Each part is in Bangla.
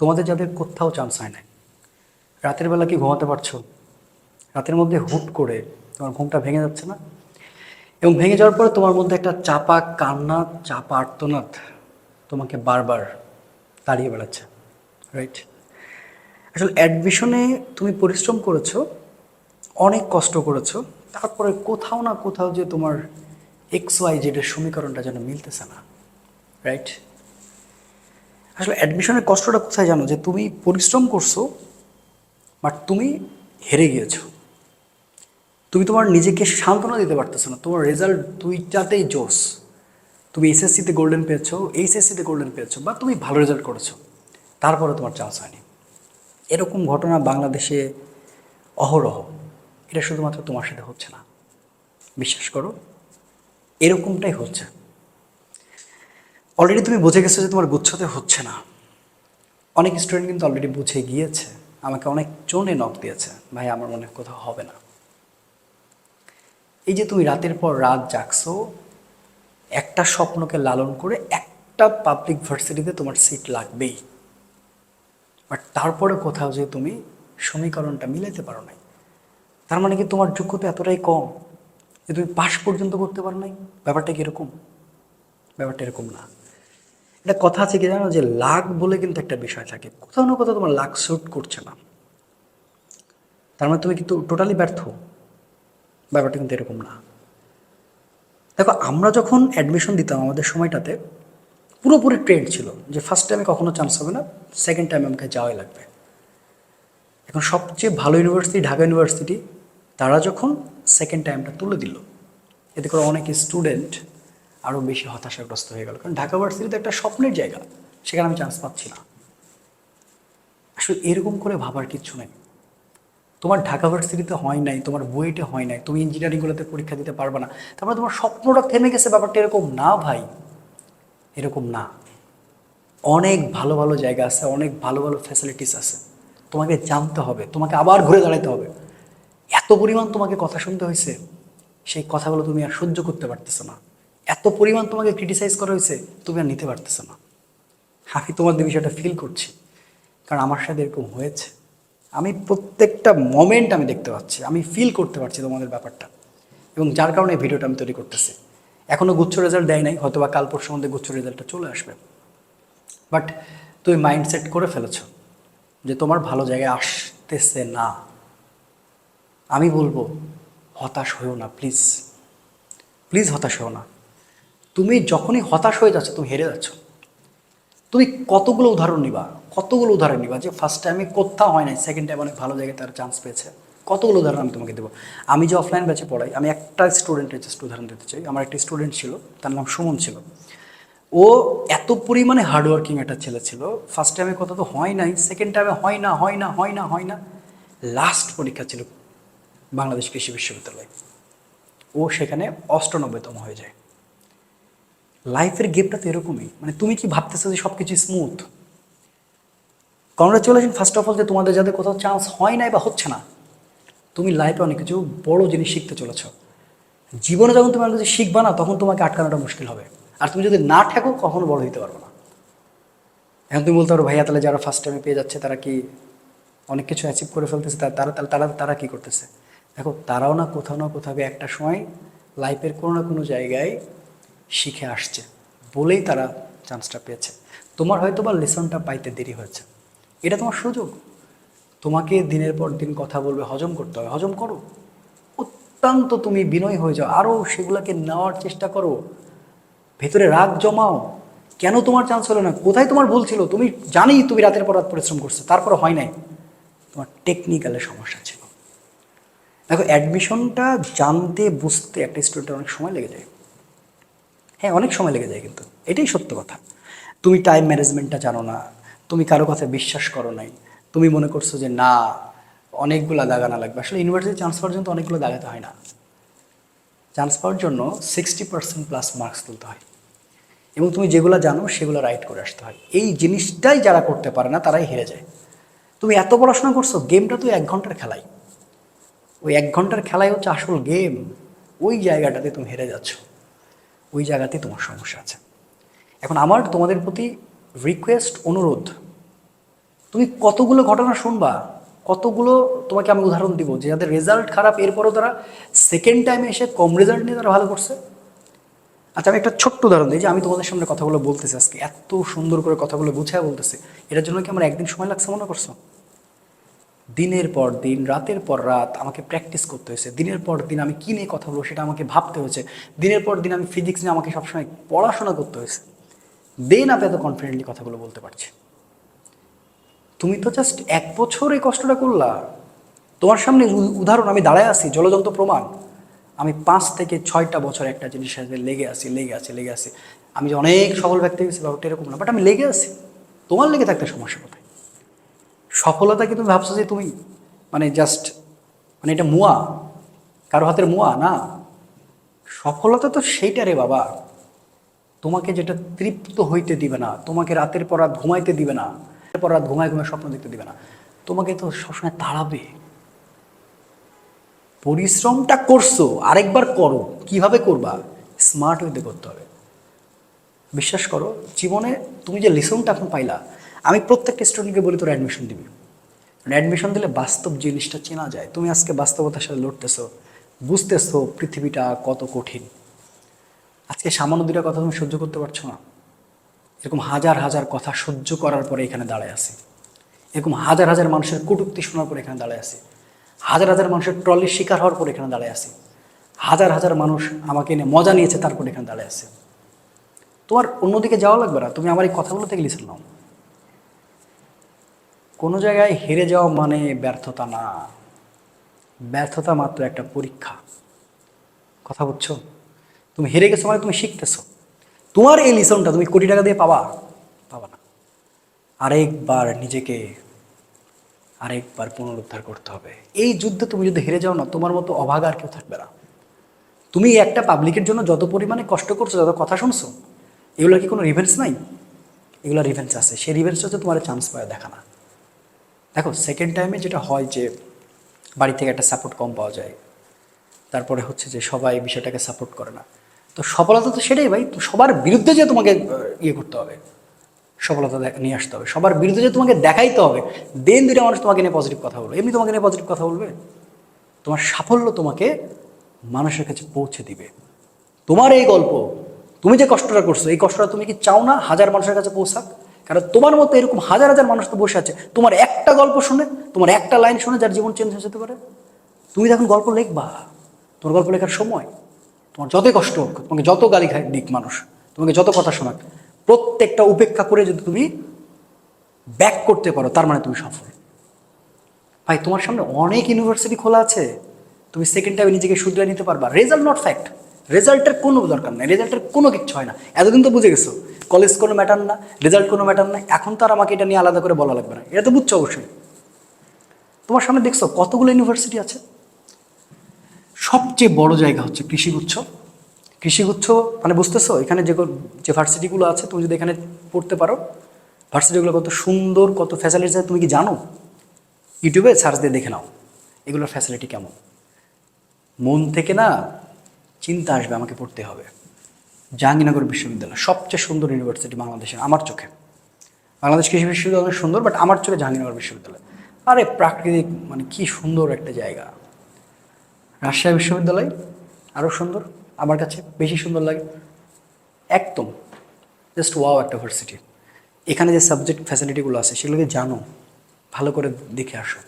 তোমাদের যাদের কোথাও চান্স হয় না রাতের বেলা কি ঘুমাতে পারছ? রাতের মধ্যে হুট করে তোমার ঘুমটা ভেঙে যাচ্ছে না? এবং ভেঙে যাওয়ার পরে তোমার মধ্যে একটা চাপা কান্না, চাপা আর্তনাদ তোমাকে বারবার দাঁড়িয়ে বেড়াচ্ছে রাইট আসলে অ্যাডমিশনে তুমি পরিশ্রম করেছ, অনেক কষ্ট করেছ, তারপরে কোথাও না কোথাও যে তোমার এক্স ওয়াই জেডের সমীকরণটা যেন মিলতেছে না রাইট আসলে অ্যাডমিশনের কষ্টটা কোথায় জানো? যে তুমি পরিশ্রম করছ বাট তুমি হেরে গিয়েছো। তুমি তোমার নিজেকে সান্ত্বনা দিতে পারতেছো না। তোমার রেজাল্ট দুইটাতেই জোস তুমি এসএসসিতে গোল্ডেন পেয়েছ এইচএসসিতে গোল্ডেন পেয়েছ, বা তুমি ভালো রেজাল্ট করেছ। তারপরে তোমার চান্স হয়নি। এরকম ঘটনা বাংলাদেশে অহরহ। এটা শুধুমাত্র তোমার সাথে হচ্ছে না। বিশ্বাস করো, এরকমটাই হচ্ছে। অলরেডি তুমি বুঝে গেছো যে তোমার গুচ্ছতে হচ্ছে না। অনেক স্টুডেন্ট কিন্তু অলরেডি বুঝে গিয়েছে। আমাকে অনেক জনে নক দিয়েছে, ভাই, আমার মনে কোথাও হবে না। এই যে তুমি রাতের পর রাত জাগছো, একটা স্বপ্নকে লালন করে একটা পাবলিক ভার্সিটিতে তোমার সিট লাগবেই। বাট তারপরে কোথাও যে তুমি সমীকরণটা মিলাইতে পারো নাই। তার মানে কি তোমার যোগ্যতা এতটাই কম যে তুমি পাশ পর্যন্ত করতে পারো নাই? ব্যাপারটা কি এরকম? ব্যাপারটা এরকম না। এটা কথা আছে কি জানো? যে লাক বলে কিন্তু একটা বিষয় থাকে। কোথাও না কোথাও তোমার লাক স্যুট করছে না। তার মানে তুমি কিন্তু টোটালি ব্যর্থ। ব্যাপারটা কিন্তু এরকম না। দেখো, আমরা যখন অ্যাডমিশন দিতাম আমাদের সময়টাতে, পুরোপুরি ট্রেন্ড ছিল। যে ফার্স্ট টাইমে কখনো চান্স হবে না সেকেন্ড টাইমে আমাকে যাওয়াই লাগবে। এখন সবচেয়ে ভালো ইউনিভার্সিটি ঢাকা ইউনিভার্সিটি তারা যখন সেকেন্ড টাইমটা তুলে দিল, এতে করে অনেক স্টুডেন্ট আরও বেশি হতাশাগ্রস্ত হয়ে গেল। কারণ ঢাকা ইউনিভার্সিটি তো একটা স্বপ্নের জায়গা, সেখানে আমি চান্স পাচ্ছি না। আসলে এরকম করে ভাবার কিচ্ছু নেই। তোমার ঢাকা ভার্সিটিতে হয় নাই, তোমার বুয়েটে হয় নাই, তুমি ইঞ্জিনিয়ারিংগুলোতে পরীক্ষা দিতে পারবে না। তারপরে তোমার স্বপ্নটা থেমে গেছে, ব্যাপারটা এরকম না ভাই। এরকম না। অনেক ভালো ভালো জায়গা আছে, অনেক ভালো ভালো ফ্যাসিলিটিস আছে। তোমাকে জানতে হবে, তোমাকে আবার ঘুরে দাঁড়াতে হবে। এত পরিমাণ তোমাকে কথা শুনতে হয়েছে, সেই কথাগুলো তুমি আর সহ্য করতে পারতেছো না। এত পরিমাণ তোমাকে ক্রিটিসাইজ করা হয়েছে, তুমি আর নিতে পারতেছো না। আমি তোমাদের বিষয়টা ফিল করছি, কারণ আমার সাথে এরকম হয়েছে। আমি প্রত্যেকটা মোমেন্ট আমি দেখতে পাচ্ছি, আমি ফিল করতে পারছি তোমাদের ব্যাপারটা। এবং যার কারণে ভিডিওটা আমি তৈরি করতেছি। এখনও গুচ্ছ রেজাল্ট দেয় নাই হয়তো বা কাল পরশুর মধ্যে গুচ্ছ রেজাল্টটা চলে আসবে। বাট তুমি মাইন্ডসেট করে ফেলেছ যে তোমার ভালো জায়গায় আসতেছে না। আমি বলব, হতাশ হয়েও না প্লিজ প্লিজ হতাশ হয়েও না। তুমি যখনই হতাশ হয়ে যাচ্ছ, তুমি হেরে যাচ্ছ। তুমি কতগুলো উদাহরণ নিবা? কতগুলো উদাহরণ নিবা যে ফার্স্ট টাইমে কোথাও হয় নাই সেকেন্ড টাইম অনেক ভালো জায়গায় তার চান্স পেয়েছে। কতগুলো উদাহরণ আমি তোমাকে দেবো? আমি যে অফলাইন ব্যাচে পড়াই, আমি একটা স্টুডেন্টের জাস্ট উদাহরণ দিতে চাই। আমার একটা স্টুডেন্ট ছিল, তার নাম সুমন ছিল। ও এত পরিমাণে হার্ডওয়ার্কিং একটা ছেলে ছিল। ফার্স্ট টাইমে কথা তো হয় নাই সেকেন্ড টাইমে হয় না হয় না হয় না হয় না। লাস্ট পরীক্ষা ছিল বাংলাদেশ কৃষি বিশ্ববিদ্যালয়। ও সেখানে অষ্টানব্বইতম হয়ে যায়। লাইফের গেমটা তো এরকমই। মানে তুমি কি ভাবতেছো যে সব কিছু smooth congratulation first of all যে তোমাদের যাদের কোথাও চান্স হয় নাই বা হচ্ছে না। তুমি লাইফে অনেক কিছু বড় জিনিস শিখতে চলেছ। জীবনে যখন তুমি অনেক কিছু শিখবা না, তখন তোমাকে আটকানোটা মুশকিল হবে। আর তুমি যদি না ঠেকো, কখনো বড় হইতে পারবে না। এখন তুমি বলতে পারো, ভাইয়া, তাহলে যারা ফার্স্ট টাইমে পেয়ে যাচ্ছে, তারা কি অনেক কিছু অ্যাচিভ করে ফেলতেছে? তারা তারা তারা তারা কী করতেছে? দেখো, তারাও না কোথাও না কোথাও একটা সময় লাইফের কোনো না কোনো জায়গায় শিখে আসছে, বলেই তারা চান্সটা পেয়েছে। তোমার হয়তো বা লেসনটা পাইতে দেরি হয়েছে। এটা তোমার সুযোগ। তোমাকে দিনের পর দিন কথা বলবে, হজম করতে হবে। হজম করো। অত্যন্ত তুমি বিনয় হয়ে যাও। আরও সেগুলোকে নেওয়ার চেষ্টা করো। ভেতরে রাগ জমাও। কেন তোমার চান্স হলো না? কোথায় তোমার ভুল ছিল? তুমি জানি তুমি রাতের পর রাত পরিশ্রম করছ। তারপর হয় নাই। তোমার টেকনিক্যালের সমস্যা ছিল। দেখো অ্যাডমিশনটা জানতে, বুঝতে একটা স্টুডেন্টের অনেক সময় লেগে যায়। হ্যাঁ অনেক সময় লেগে যায় কিন্তু। এটাই সত্য কথা। তুমি টাইম ম্যানেজমেন্টটা জানো না, তুমি কারও কথা বিশ্বাস করো নাই, তুমি মনে করছ যে না, অনেকগুলো দাগানো লাগবে। আসলে ইউনিভার্সিটি চান্স পাওয়ার জন্য অনেকগুলো দাগাতে হয় না। চান্স পাওয়ার জন্য সিক্সটি পার্সেন্ট প্লাস মার্কস তুলতে হয়। এবং তুমি যেগুলো জানো, সেগুলো রাইট করে আসতে হয়। এই জিনিসটাই যারা করতে পারে না, তারাই হেরে যায়। তুমি এত পড়াশোনা করছ গেমটা তো এক ঘণ্টার খেলাই। ওই এক ঘণ্টার খেলাই হচ্ছে আসল গেম ওই জায়গাটাতে তুমি হেরে যাচ্ছ। ওই জায়গাতেই তোমার সমস্যা আছে। এখন আমার তোমাদের প্রতি রিকোয়েস্ট অনুরোধ, তুমি কতগুলো ঘটনা শুনবা, কতগুলো তোমাকে আমি উদাহরণ দিব যে যাদের রেজাল্ট খারাপ, এরপরও তারা সেকেন্ড টাইমে এসে কম রেজাল্ট নিয়ে তারা ভালো করছে। আচ্ছা আমি একটা ছোট্ট উদাহরণ দিই যে আমি তোমাদের সামনে কথাগুলো বলতেছি আজকে, এত সুন্দর করে কথাগুলো গুছিয়ে বলতেছি। এটার জন্য কি আমার একদিন সময় লাগছে মনে করছ? দিনের পর দিন, রাতের পর রাত আমাকে প্র্যাকটিস করতে হয়েছে। দিনের পর দিন আমি কী নিয়ে কথা বলব সেটা আমাকে ভাবতে হয়েছে। দিনের পর দিন আমি ফিজিক্স নিয়ে আমাকে সবসময় পড়াশোনা করতে হয়েছে। দেন আপনি এত কনফিডেন্টলি কথাগুলো বলতে পারছি তুমি তো জাস্ট এক বছর এই কষ্টটা করলা। তোমার সামনে উদাহরণ, আমি দাঁড়ায় আছি, জলজন্ত প্রমাণ। আমি পাঁচ থেকে ছয়টা বছর একটা জিনিস সাথে লেগে আছি লেগে আছি লেগে আছি। আমি যে অনেক সফল ব্যক্তি হয়েছি এরকম না বাট আমি লেগে আছি। তোমার লেগে থাকতে সমস্যা কোথায়? সফলতা কি তুমি ভাবছ যে তুমি মানে জাস্ট মানে এটা মুয়া, কারও হাতের মুয়া, না। সফলতা তো সেইটা রে বাবা। তোমাকে যেটা তৃপ্ত হইতে দিবে না, তোমাকে রাতের পর রাত ঘুমাইতে দিবে না, রাতের পর রাত ঘুমায় ঘুমায় স্বপ্ন দেখতে দিবে না। তোমাকে তো সবসময় তাড়াবে। পরিশ্রমটা করছ, আরেকবার করো। কীভাবে করবা? স্মার্ট হইতে করতে হবে। বিশ্বাস করো, জীবনে তুমি যে লেসনটা এখন পাইলা আমি প্রত্যেকটা স্টুডেন্টকে বলি, তোর অ্যাডমিশন দিবি। অ্যাডমিশন দিলে বাস্তব জিনিসটা চেনা যায়। তুমি আজকে বাস্তবতার সাথে লড়তেছো, বুঝতেছো পৃথিবীটা কত কঠিন। আজকে সামান্য দুটা কথা তুমি সহ্য করতে পারছ না। এরকম হাজার হাজার কথা সহ্য করার পরে এখানে দাঁড়ায় আছি। এরকম হাজার হাজার মানুষের কটুক্তি শোনার পরে এখানে দাঁড়ায় আছি। হাজার হাজার মানুষের ট্রলির শিকার হওয়ার পর এখানে দাঁড়ায় আছি। হাজার হাজার মানুষ আমাকে এনে মজা নিয়েছে, তারপর এখানে দাঁড়ায় আছে। তোমার অন্যদিকে যাওয়া লাগবে না। তুমি আমার এই কথাগুলো থেকে লিসেন নাও। কোনো জায়গায় হেরে যাওয়া মানে ব্যর্থতা না। ব্যর্থতা মাত্র একটা পরীক্ষা। কথা বুঝছ? তুমি হেরে গেছো মানে তুমি শিখতেছো। তোমার এই লিসনটা তুমি কোটি টাকা দিয়ে পাবা? পাবা না। আরেকবার নিজেকে আরেকবার পুনরুদ্ধার করতে হবে। এই যুদ্ধে তুমি যদি হেরে যাও না, তোমার মতো অভাগ আর কেউ থাকবে না। তুমি একটা পাবলিকের জন্য যত পরিমাণে কষ্ট করছ, যত কথা শুনছো এগুলো কি কোনো রিভেন্স নাই? এগুলো রিভেন্স আছে। সেই রিভেন্স হচ্ছে তোমার চান্স পায় দেখা না। দেখো সেকেন্ড টাইমে যেটা হয় যে বাড়ি থেকে একটা সাপোর্ট কম পাওয়া যায়। তারপরে হচ্ছে যে সবাই বিষয়টাকে সাপোর্ট করে না। তো সফলতা তো সেটাই ভাই, তো সবার বিরুদ্ধে যে তোমাকে ইয়ে করতে হবে, সফলতা নিয়ে আসতে হবে। সবার বিরুদ্ধে যে তোমাকে দেখাইতে হবে দেন দুইটা মানুষ তোমাকে নিয়ে পজিটিভ কথা বলবে। এমনি তোমাকে নিয়ে পজিটিভ কথা বলবে? তোমার সাফল্য তোমাকে মানুষের কাছে পৌঁছে দিবে। তোমার এই গল্প, তুমি যে কষ্টটা করছ, এই কষ্টটা তুমি কি চাও না হাজার মানুষের কাছে পৌঁছাক? কারণ তোমার মতো এরকম হাজার হাজার মানুষ তো বসে আছে। তোমার একটা গল্প শুনে, তোমার একটা লাইন শুনে যার জীবন চেঞ্জ হয়ে যেতে পারে। তুমি তখন গল্প লিখবা, তোমার গল্প লেখার সময় তোমার যতই কষ্ট হোক, তোমাকে যত গালি খায় দিক মানুষ, তোমাকে যত কথা শোনাক, প্রত্যেকটা উপেক্ষা করে যদি তুমি ব্যাক করতে পারো, তার মানে তুমি সফল। ভাই, তোমার সামনে অনেক ইউনিভার্সিটি খোলা আছে। তুমি সেকেন্ড টাইমে নিজেকে শুধরে নিতে পারবা। রেজাল্ট নট ফ্যাক্ট রেজাল্টের কোনো দরকার নেই, রেজাল্টের কোনো কিচ্ছু হয় না। এতদিন তো বুঝে গেছো কলেজ কোনো ম্যাটার না রেজাল্ট কোনো ম্যাটার না, এখন তো আর আমাকে এটা নিয়ে আলাদা করে বলা লাগবে না। এটা তো বুঝছ অবশ্যই। তোমার সামনে দেখছ, কতগুলো ইউনিভার্সিটি আছে? সবচেয়ে বড় জায়গা হচ্ছে কৃষিগুচ্ছ কৃষিগুচ্ছ মানে বুঝতেছো, এখানে যে যে ভার্সিটিগুলো আছে, তুমি যদি এখানে পড়তে পারো ভার্সিটিগুলো কত সুন্দর, কত ফ্যাসিলিটি আছে, তুমি কি জানো? ইউটিউবে সার্চ দিয়ে দেখে নাও, এগুলোর ফ্যাসিলিটি কেমন। মন থেকে না চিন্তা আসবে, আমাকে পড়তে হবে। জাহাঙ্গীরনগর বিশ্ববিদ্যালয়, সবচেয়ে সুন্দর ইউনিভার্সিটি বাংলাদেশের, আমার চোখে। বাংলাদেশ কৃষি বিশ্ববিদ্যালয় সুন্দর বাট আমার চোখে জাহাঙ্গীরনগর বিশ্ববিদ্যালয়। আরে, প্রাকৃতিক মানে কি সুন্দর একটা জায়গা। রাজশাহী বিশ্ববিদ্যালয় আরও সুন্দর, আমার কাছে বেশি সুন্দর লাগে। একদম জাস্ট ওয়াও একটা ভার্সিটি এখানে যে সাবজেক্ট ফ্যাসিলিটিগুলো আছে সেগুলোকে জানো? ভালো করে দেখে আসো।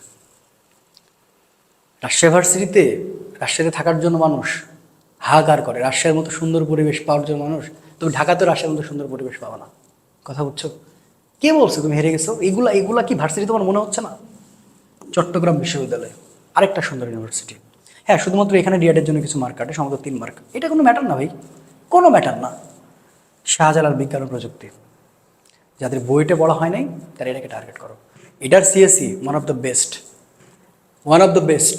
রাজশাহী ভার্সিটিতে রাজশাহীতে থাকার জন্য মানুষ হাহাকার করে। রাজশাহীর মতো সুন্দর পরিবেশ পাওয়ার জন্য মানুষ, তুমি ঢাকাতে রাজশাহীর মতো সুন্দর পরিবেশ পাবে না। কথা বুঝছ? কে বলছো তুমি হেরে গেছো? এগুলা এগুলা কি ভার্সিটি তোমার মনে হচ্ছে না? চট্টগ্রাম বিশ্ববিদ্যালয়, আরেকটা সুন্দর ইউনিভার্সিটি হ্যাঁ শুধুমাত্র এখানে ডিএডের জন্য কিছু মার্ক কাটে সম্ভবত তিন মার্ক এটা কোনো ম্যাটার না ভাই। কোনো ম্যাটার না। শাহজালাল বিজ্ঞান ও প্রযুক্তি। যাদের বইটে পড়া হয় নাই, তারা এটাকে টার্গেট করো। এটার CSC one of the best one of the best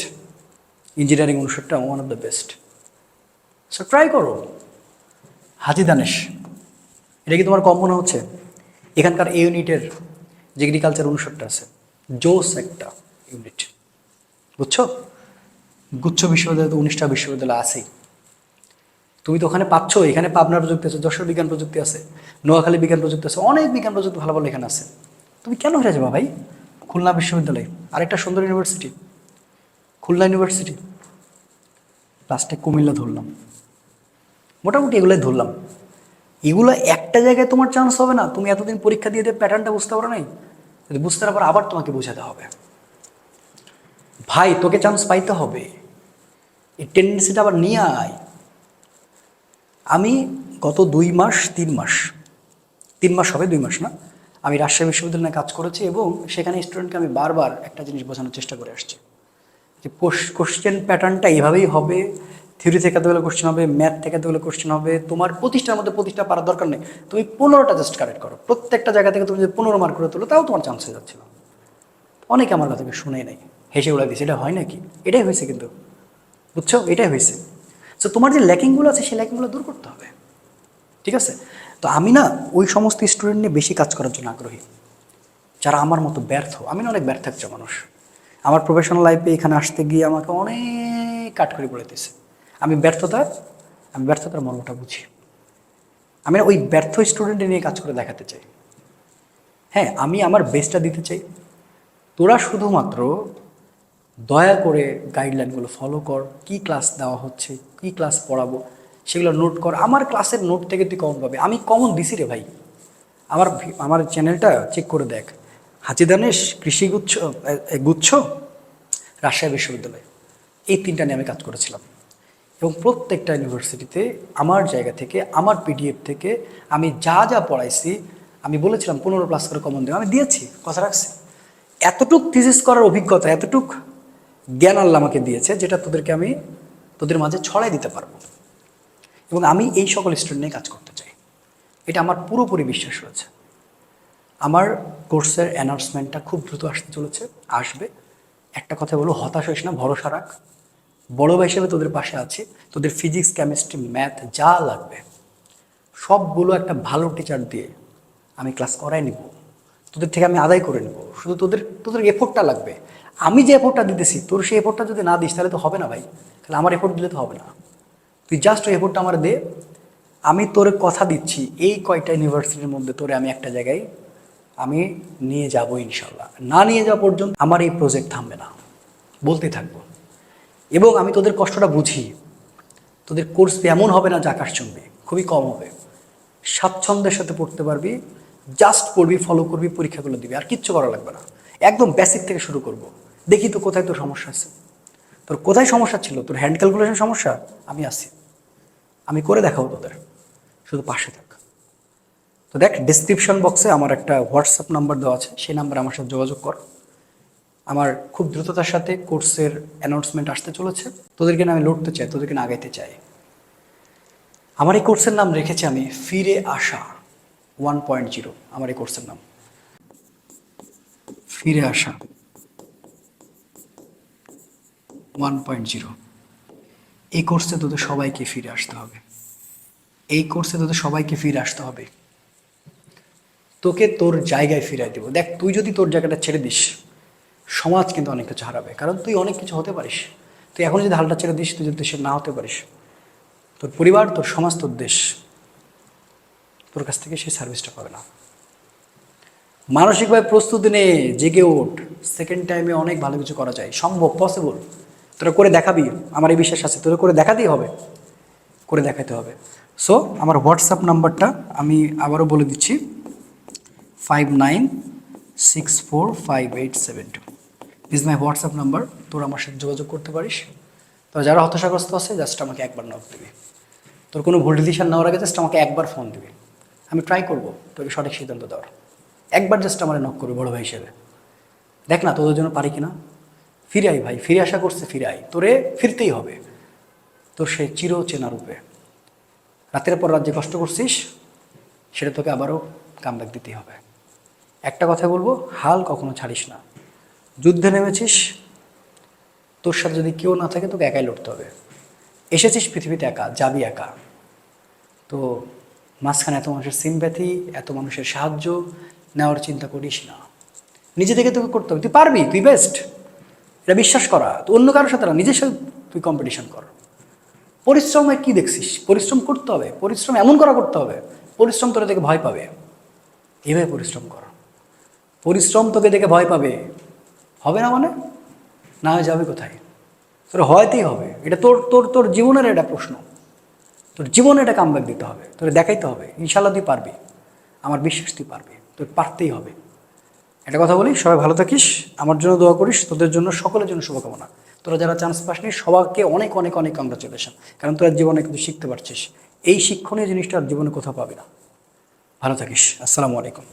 engineering অনুষদটা one of the best so try করো। হাজি দানেশ, এটা কি তোমার কম মনে হচ্ছে? এখানকার এই ইউনিটের যে এগ্রিকালচার অনুষদটা আছে, জোস একটা ইউনিট বুঝছ? গুচ্ছ বিশ্ববিদ্যালয় তো উনিশটা বিশ্ববিদ্যালয় আছেই। তুমি তো ওখানে পাচ্ছ, এখানে পাবনা প্রযুক্তি আছে, যশোর বিজ্ঞান প্রযুক্তি আছে, নোয়াখালী বিজ্ঞান প্রযুক্তি আছে, অনেক বিজ্ঞান প্রযুক্তি ভালো ভালো এখানে আছে। তুমি কেন হেরে যাবা ভাই? খুলনা বিশ্ববিদ্যালয়, আরেকটা সুন্দর ইউনিভার্সিটি খুলনা ইউনিভার্সিটি লাস্টে কুমিল্লা ধরলাম। মোটামুটি এগুলোই ধরলাম। এগুলো একটা জায়গায় তোমার চান্স হবে না। তুমি এতদিন পরীক্ষা দিয়ে দিয়ে প্যাটার্নটা বুঝতে পারো নাই? যদি বুঝতে না পারো, আবার তোমাকে বোঝাতে হবে। ভাই, তোকে চান্স পাইতে হবে। এই টেন্ডেন্সিটা আবার নিয়ে আয়। আমি গত দুই মাস, তিন মাস তিন মাস হবে, দুই মাস না? আমি রাজশাহী বিশ্ববিদ্যালয়ে কাজ করেছি এবং সেখানে স্টুডেন্টকে আমি বারবার একটা জিনিস বোঝানোর চেষ্টা করে আসছি। যে কোশ্চেন প্যাটার্নটা এভাবেই হবে থিওরি থেকে এতগুলো কোশ্চেন হবে ম্যাথ থেকে এতগুলো কোশ্চেন হবে, তোমার প্রতিষ্ঠার মধ্যে প্রতিষ্ঠা পারার দরকার নেই। তুমি পনেরোটা জাস্ট কারেক্ট করো। প্রত্যেকটা জায়গা থেকে তুমি যদি পনেরো মার্ক করে তোলো, তাও তোমার চান্স হয়ে যাচ্ছিল অনেকে আমার কথাকে শুনে নেই। হেসে উড়া দিয়েছে। এটা হয় নাকি? এটাই হয়েছে কিন্তু। বুঝছ? এটাই হয়েছে। সো তোমার যে ল্যাকিংগুলো আছে, সেই ল্যাকিংগুলো দূর করতে হবে। ঠিক আছে? তো আমি না ওই সমস্ত স্টুডেন্ট নিয়ে বেশি কাজ করার জন্য আগ্রহী। যারা আমার মতো ব্যর্থ। আমি না অনেক ব্যর্থ একটা মানুষ। আমার প্রফেশনাল লাইফে এখানে আসতে গিয়ে আমাকে অনেক কাট করে পড়েতেছে আমি ব্যর্থতার আমি ব্যর্থতার মর্মটা বুঝি। আমি ওই ব্যর্থ স্টুডেন্ট নিয়ে কাজ করে দেখাতে চাই। হ্যাঁ আমি আমার বেস্টটা দিতে চাই। তোরা শুধুমাত্র দয়া করে গাইডলাইনগুলো ফলো কর কি ক্লাস দেওয়া হচ্ছে কি ক্লাস পড়াবো সেগুলো নোট কর। আমার ক্লাসের নোট থেকে তুই কমন পাবে। আমি কমন দিছি রে ভাই। আমার আমার চ্যানেলটা চেক করে দেখ। হাতিদানেশ কৃষি গুচ্ছ এ, এ, গুচ্ছ রাজশাহী বিশ্ববিদ্যালয়। এই তিনটা নিয়ে আমি কাজ করেছিলাম। এবং প্রত্যেকটা ইউনিভার্সিটিতে আমার জায়গা থেকে, আমার পিডিএফ থেকে আমি যা যা পড়াইছি, আমি বলেছিলাম পনেরো প্লাস করে কমন দেবো, আমি দিয়েছি, কথা রাখছি। এতটুক থিসিস করার অভিজ্ঞতা, এতটুক জ্ঞান আল্লাহ আমাকে দিয়েছে যেটা তোদেরকে আমি তোদের মাঝে ছড়াই দিতে পারব। এবং আমি এই সকল স্টুডেন্ট নিয়ে কাজ করতে চাই। এটা আমার পুরোপুরি বিশ্বাস রয়েছে। আমার কোর্সের অ্যানাউন্সমেন্টটা খুব দ্রুত আসতে চলেছে, আসবে। একটা কথা বলো হতাশ হইস না, ভরসা রাখ। বড় ভাই হিসেবে তোদের পাশে আছি। তোদের ফিজিক্স কেমিস্ট্রি ম্যাথ যা লাগবে, সবগুলো একটা ভালো টিচার দিয়ে আমি ক্লাস করাই নিব। তোদের থেকে আমি আদায় করে নেব। শুধু তোদের তোদের এফোর্টটা লাগবে। আমি যে এফোর্টটা দিতেছি, তোর সেই এফোর্টটা যদি না দিস, তাহলে তো হবে না ভাই। তাহলে আমার এফোর্ট দিলে তো হবে না। তুই জাস্ট ওই এফোর্টটা আমার দে। আমি তোর কথা দিচ্ছি, এই কয়টা ইউনিভার্সিটির মধ্যে তোরে আমি একটা জায়গায় আমি নিয়ে যাব ইনশাল্লাহ। না নিয়ে যাওয়া পর্যন্ত আমার এই প্রজেক্ট থামবে না। বলতে থাকব। এবং আমি তোদের কষ্টটা বুঝি। তোদের কোর্স এমন হবে না যে আকাশ খুবই কম হবে। স্বাচ্ছন্দ্যের সাথে পড়তে পারবি জাস্ট পড়বি ফলো করবি, পরীক্ষাগুলো দিবি, আর কিচ্ছু করা লাগবে না। একদম বেসিক থেকে শুরু করব। দেখি তো কোথায় তোর সমস্যা আছে। তোর কোথায় সমস্যা ছিল? তোর হ্যান্ড ক্যালকুলেশন সমস্যা? আমি আছি। আমি করে দেখাবো তোদের। শুধু পাশে থাক। তো দেখ ডিসক্রিপশন বক্সে আমার একটা হোয়াটসঅ্যাপ নাম্বার দেওয়া আছে। সেই নাম্বারে আমার সাথে যোগাযোগ কর। আমার খুব দ্রুততার সাথে কোর্সের অ্যানাউন্সমেন্ট আসতে চলেছে। তোদেরকে না আমি লড়তে চাই, তোদেরকে না আগাইতে চাই। আমার এই কোর্সের নাম রেখেছি আমি ফিরে আসা ওয়ান পয়েন্ট জিরো আমার এই কোর্সের নাম। ফিরে আসা ওয়ান পয়েন্ট জিরো এই কোর্সে তোদের সবাইকে ফিরে আসতে হবে। এই কোর্সে তোদের সবাইকে ফিরে আসতে হবে। তোকে তোর জায়গায় ফিরাই দেবো। দেখ, তুই যদি তোর জায়গাটা ছেড়ে দিস সমাজ কিন্তু অনেক কিছু হারাবে। কারণ তুই অনেক কিছু হতে পারিস। তুই এখন যদি হালটা ছেড়ে দিস, তুই যদি দেশের না হতে পারিস, তোর পরিবার, তোর সমাজ, তোর দেশ, তোর কাছ থেকে সেই সার্ভিসটা পাবে না। মানসিকভাবে প্রস্তুতি নে, জেগে ওঠ। সেকেন্ড টাইমে অনেক ভালো কিছু করা যায়। সম্ভব পসিবল তোরা করে দেখাবি। আমার এই বিশ্বাস আছে। তোরা করে দেখাতেই হবে। করে দেখাতে হবে। সো আমার হোয়াটসঅ্যাপ নাম্বারটা আমি আবারও বলে দিচ্ছি। Five nine six four five eight seven two is my WhatsApp number তোর আমার সাথে যোগাযোগ করতে পারিস। তো যারা হতাশাগ্রস্ত আছে জাস্ট আমাকে একবার নক দিবি। তোর কোনো ভুল ডিসিশন নেওয়ার আগে জাস্ট আমাকে একবার ফোন দিবি। আমি ট্রাই করব, তোকে সঠিক সিদ্ধান্ত দেওয়ার। একবার জাস্ট আমার নক করবে, বড় ভাই হিসেবে। দেখ না, তোদের জন্য পারি কিনা। ফিরে আই ভাই, ফিরে আসা করছে ফিরে আই তোরে ফিরতেই হবে। তোর সে চির চেনা রূপে। রাতের পর রাত যে কষ্ট করছিস, সেটা তোকে আবারও কামব্যাক দিতেই হবে। একটা কথা বলব, হাল কখনো ছাড়িস না। যুদ্ধে নেমেছিস? তোর সাথে যদি কেউ না থাকে, তোকে একাই লড়তে হবে। এসেছিস পৃথিবীতে একা, যাবি একা। তো মাঝখানে এত মানুষের সিমপ্যাথি এত মানুষের সাহায্য নেওয়ার চিন্তা করিস না। নিজে থেকে তোকে করতে হবে। তুই পারবি, তুই বেস্ট এটা বিশ্বাস করা। তো অন্য কারোর সাথে না, নিজের সাথে তুই কম্পিটিশন কর। পরিশ্রমে কি দেখছিস? পরিশ্রম করতে হবে। পরিশ্রম এমন করা করতে হবে। পরিশ্রম তোরা থেকে ভয় পাবে। এভাবে পরিশ্রম কর। পরিশ্রম তোকে দেখে ভয় পাবে। হবে না মানে? না হয়ে যাবে কোথায়? তোর হয়তেই হবে। এটা তোর তোর তোর জীবনের একটা প্রশ্ন। তোর জীবনে এটা কামব্যাক দিতে হবে। তোর দেখাইতে হবে। ইনশাল্লাহ তুই পারবি। আমার বিশ্বাস তুই পারবি। তোর পারতেই হবে। একটা কথা বলি, সবাই ভালো থাকিস। আমার জন্য দোয়া করিস। তোদের জন্য, সকলের জন্য শুভকামনা। তোরা যারা চান্স পাস পাসনি, সবাইকে অনেক অনেক অনেক কংগ্রাচুলেশন কারণ তোরা জীবনে কিন্তু শিখতে পারছিস। এই শিক্ষণীয় জিনিসটা আর জীবনে কোথাও পাবি না। ভালো থাকিস। আসসালামু আলাইকুম।